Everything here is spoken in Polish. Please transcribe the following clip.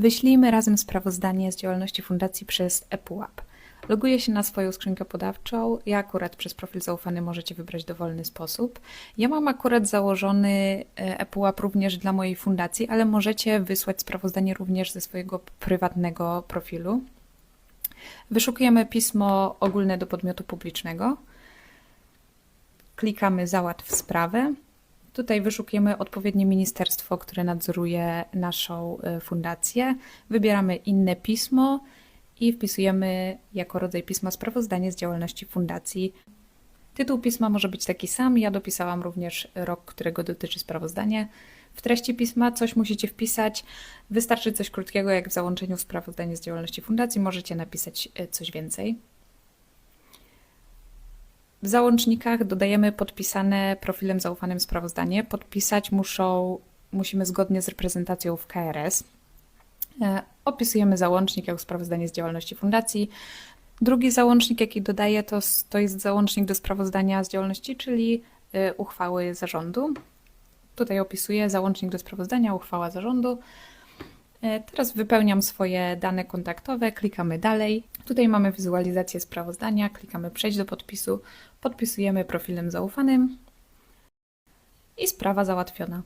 Wyślijmy razem sprawozdanie z działalności fundacji przez ePUAP. Loguję się na swoją skrzynkę podawczą. Ja akurat przez profil zaufany możecie wybrać dowolny sposób. Ja mam akurat założony e, ePUAP również dla mojej fundacji, ale możecie wysłać sprawozdanie również ze swojego prywatnego profilu. Wyszukujemy pismo ogólne do podmiotu publicznego. Klikamy Załatw sprawę. Tutaj wyszukujemy odpowiednie ministerstwo, które nadzoruje naszą y, fundację. Wybieramy inne pismo i wpisujemy jako rodzaj pisma sprawozdanie z działalności fundacji. Tytuł pisma może być taki sam. Ja dopisałam również rok, którego dotyczy sprawozdanie. W treści pisma coś musicie wpisać. Wystarczy coś krótkiego, jak w załączeniu sprawozdanie z działalności fundacji. Możecie napisać y, coś więcej. W załącznikach dodajemy podpisane profilem zaufanym sprawozdanie. Podpisać muszą, musimy zgodnie z reprezentacją w KRS. E, Opisujemy załącznik jako sprawozdanie z działalności fundacji. Drugi załącznik, jaki dodaję, to, to jest załącznik do sprawozdania z działalności, czyli y, uchwały zarządu. Tutaj opisuję załącznik do sprawozdania, uchwała zarządu. E, Teraz wypełniam swoje dane kontaktowe, klikamy dalej. Tutaj mamy wizualizację sprawozdania, klikamy przejść do podpisu, podpisujemy profilem zaufanym. I sprawa załatwiona.